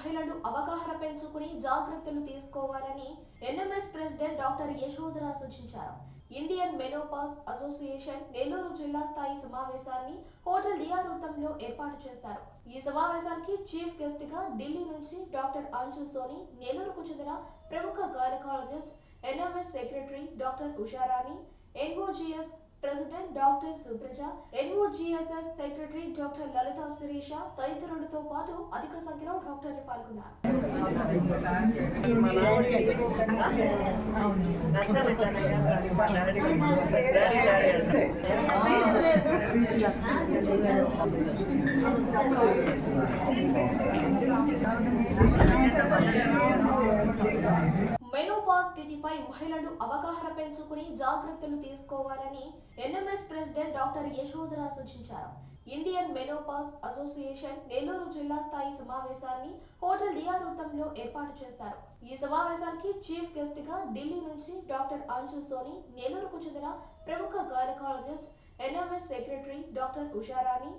మహిళలు అవగాహన పెంచుకుని జాగ్రత్తలు తీసుకోవాలని ఎన్ఎంఎస్ ప్రెసిడెంట్ డాక్టర్ యశోధరా సూచించారు. ఇండియన్ మెనోపాస్ అసోసియేషన్ నెల్లూరు జిల్లా స్థాయి సమావేశాన్ని హోటల్ డిఆర్ వృత్తంలో ఏర్పాటు చేశారు. ఈ సమావేశానికి చీఫ్ గెస్ట్గా ఢిల్లీ నుంచి డాక్టర్ అంజు సోని నెల్లూరుకు చెందిన ప్రముఖ gynaecologist NMS secretary doctor Usharani NOGS president doctor Supraja NOGSS secretary doctor Lalitha Sirisha తదితరులతో పాటు అధిక సంఖ్యలో డాక్టర్లు పాల్గొన్నారు. పై మహిళలు అవగాహన పెంచుకుని జాగ్రత్తలు తీసుకోవాలని ఎన్ఎంఎస్ ప్రెసిడెంట్ డాక్టర్ యశోధర సూచించారు. ఇండియన్ మెనోపాస్ అసోసియేషన్ నెల్లూరు జిల్లా స్థాయి సమావేశాన్ని హోటల్ డిఆర్ వృత్తంలో ఏర్పాటు చేశారు ఈ సమావేశానికి చీఫ్ గెస్ట్గా ఢిల్లీ నుంచి డాక్టర్ అంజు సోని నెల్లూరుకు చెందిన ప్రముఖ gynaecologist NMS secretary doctor Usharani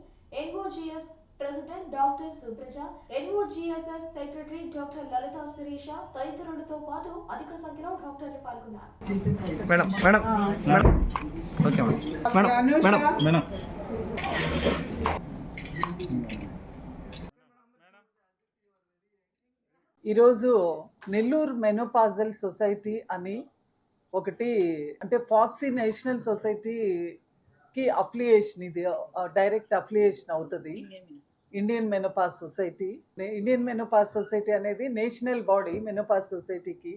NOGS president doctor Supraja NOGSS secretary doctor Lalitha Sirisha తదితరులతో పాటు అధిక సంఖ్యలో డాక్టర్లు పాల్గొన్నారు. Madam madam madam. Okay madam. Madam madam. Madam. ఈరోజు నెల్లూరు మెనోపాజల్ సొసైటీ అని ఒకటి అంటే ఫాక్సీ నేషనల్ సొసైటీకి అఫిలియేషన్ ఇది డైరెక్ట్ అఫిలియేషన్ అవుతుంది. Indian menopause society Indian menopause society అనేది నేషనల్ బాడీ మెనోపాజ్ సొసైటీకి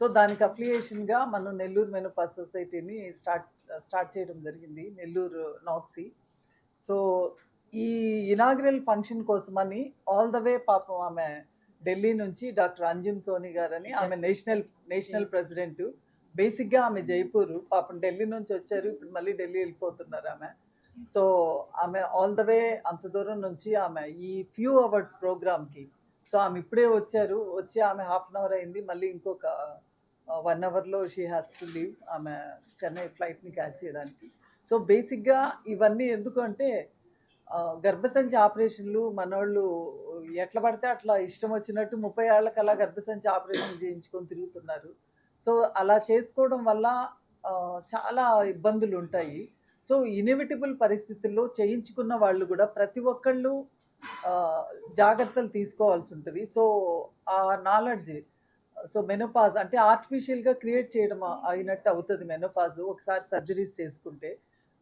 సో దానికి అఫిలియేషన్గా మనం నెల్లూరు మెనోపాజ్ సొసైటీని స్టార్ట్ స్టార్ట్ చేయడం జరిగింది నెల్లూరు నాక్సీ సో ఈ ఇనాగ్రల్ ఫంక్షన్ కోసమని ఆల్ ద వే పాపం ఆమె ఢిల్లీ నుంచి డాక్టర్ అంజుమ్ సోని గారని ఆమె నేషనల్ నేషనల్ ప్రెసిడెంట్ బేసిక్గా ఆమె జైపూర్ పాపం ఢిల్లీ నుంచి వచ్చారు ఇప్పుడు మళ్ళీ ఢిల్లీ వెళ్ళిపోతున్నారు ఆమె. సో ఆమె ఆల్ ద వే అంత దూరం నుంచి ఆమె ఈ ఫ్యూ అవర్స్ ప్రోగ్రామ్కి. సో ఆమె ఇప్పుడే వచ్చారు వచ్చి ఆమె హాఫ్ అన్ అవర్ అయింది మళ్ళీ ఇంకొక వన్ అవర్లో షీ హ్యాస్ టు లీవ్ ఆమె చెన్నై ఫ్లైట్ని క్యాచ్ చేయడానికి. సో బేసిక్గా ఇవన్నీ ఎందుకంటే గర్భసంచి ఆపరేషన్లు మనోళ్ళు ఎట్లా పడితే అట్లా ఇష్టం వచ్చినట్టు ముప్పై ఏళ్ళకల్లా గర్భసంచి ఆపరేషన్ చేయించుకొని తిరుగుతున్నారు. సో అలా చేసుకోవడం వల్ల చాలా ఇబ్బందులు ఉంటాయి సో ఇన్ఎవిటబుల్ పరిస్థితుల్లో చేయించుకున్న వాళ్ళు కూడా ప్రతి ఒక్కళ్ళు జాగ్రత్తలు తీసుకోవాల్సి ఉంటుంది సో ఆ నాలెడ్జ్ సో మెనోపాజ్ అంటే ఆర్టిఫిషియల్గా క్రియేట్ చేయడం అయినట్టు అవుతుంది మెనోపాజ్. ఒకసారి సర్జరీస్ చేసుకుంటే.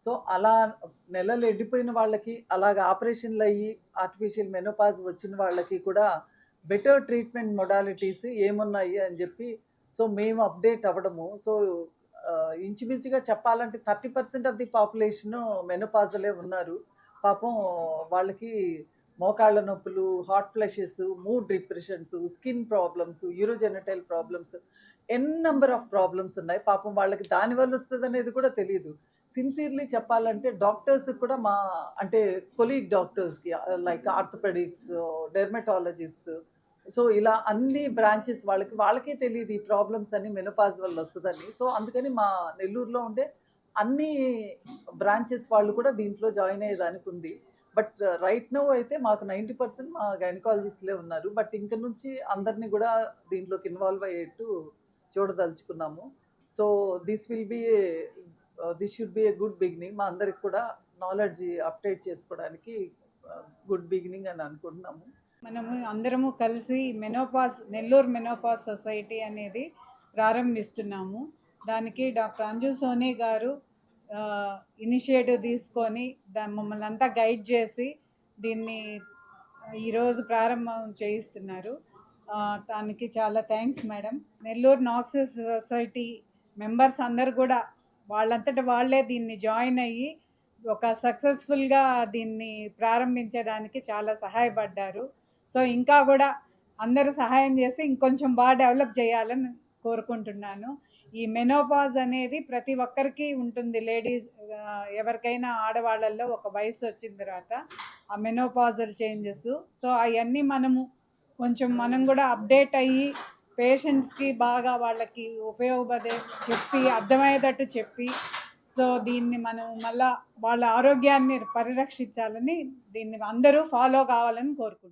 సో అలా నెలలు ఎండిపోయిన వాళ్ళకి అలాగ ఆపరేషన్లు అయ్యి ఆర్టిఫిషియల్ మెనోపాజ్ వచ్చిన వాళ్ళకి కూడా బెటర్ ట్రీట్మెంట్ మొడాలిటీస్ ఏమున్నాయి అని చెప్పి సో మేము అప్డేట్ అవ్వడము. సో ఇంచుమించుగా చెప్పాలంటే thirty percent of the population మెనోపాజలే ఉన్నారు. పాపం వాళ్ళకి మోకాళ్ళ నొప్పులు hot flushes mood depressions skin problems urogenital problems n number of problems ఉన్నాయి. పాపం వాళ్ళకి దానివల్ల వస్తుంది అనేది కూడా తెలియదు సిన్సియర్లీ చెప్పాలంటే డాక్టర్స్ కూడా మా అంటే కొలీగ్ డాక్టర్స్కి లైక్ ఆర్థోపెడిక్స్ డెర్మటాలజిస్ట్ సో ఇలా అన్ని బ్రాంచెస్ వాళ్ళకి వాళ్ళకే తెలియదు ఈ ప్రాబ్లమ్స్ అన్ని మెనోపాజ్ వల్ల వస్తుందని. సో అందుకని మా నెల్లూరులో ఉండే అన్ని బ్రాంచెస్ వాళ్ళు కూడా దీంట్లో జాయిన్ అయ్యేదానికి ఉంది. బట్ రైట్ నో అయితే మాకు నైంటీ పర్సెంట్ మా గైనకాలజిస్ట్లే ఉన్నారు. బట్ ఇంక నుంచి అందరినీ కూడా దీంట్లోకి ఇన్వాల్వ్ అయ్యేట్టు చూడదలుచుకున్నాము. So this will be this should be a good beginning మా అందరికి కూడా నాలెడ్జ్ అప్డేట్ చేసుకోవడానికి uh, గుడ్ బిగినింగ్ అని అనుకుంటున్నాము. మనము అందరము కలిసి మెనోపాస్ నెల్లూరు మెనోపాస్ సొసైటీ అనేది ప్రారంభిస్తున్నాము. దానికి డాక్టర్ అంజు సోనీ గారు ఇనిషియేటివ్ తీసుకొని మమ్మల్ని అంతా గైడ్ చేసి దీన్ని ఈరోజు ప్రారంభం చేయిస్తున్నారు. దానికి చాలా థ్యాంక్స్ మేడం. నెల్లూరు నాక్సెస్ సొసైటీ మెంబర్స్ అందరు కూడా వాళ్ళంతటా వాళ్ళే దీన్ని జాయిన్ అయ్యి ఒక సక్సెస్ఫుల్గా దీన్ని ప్రారంభించడానికి చాలా సహాయపడ్డారు. సో ఇంకా కూడా అందరూ సహాయం చేసి ఇంకొంచెం బాగా డెవలప్ చేయాలని కోరుకుంటున్నాను. ఈ మెనోపాజ్ అనేది ప్రతి ఒక్కరికి ఉంటుంది. లేడీస్ ఎవరికైనా ఆడవాళ్ళల్లో ఒక వయసు వచ్చిన తర్వాత ఆ మెనోపాజల్ చేంజెస్. సో అవన్నీ మనము కొంచెం మనం కూడా అప్డేట్ అయ్యి పేషెంట్స్కి బాగా వాళ్ళకి ఉపయోగపడే చెప్పి అర్థమయ్యేటట్టు చెప్పి సో దీన్ని మనం మళ్ళా వాళ్ళ ఆరోగ్యాన్ని పరిరక్షించాలని దీన్ని అందరూ ఫాలో కావాలని కోరుకుంటున్నాం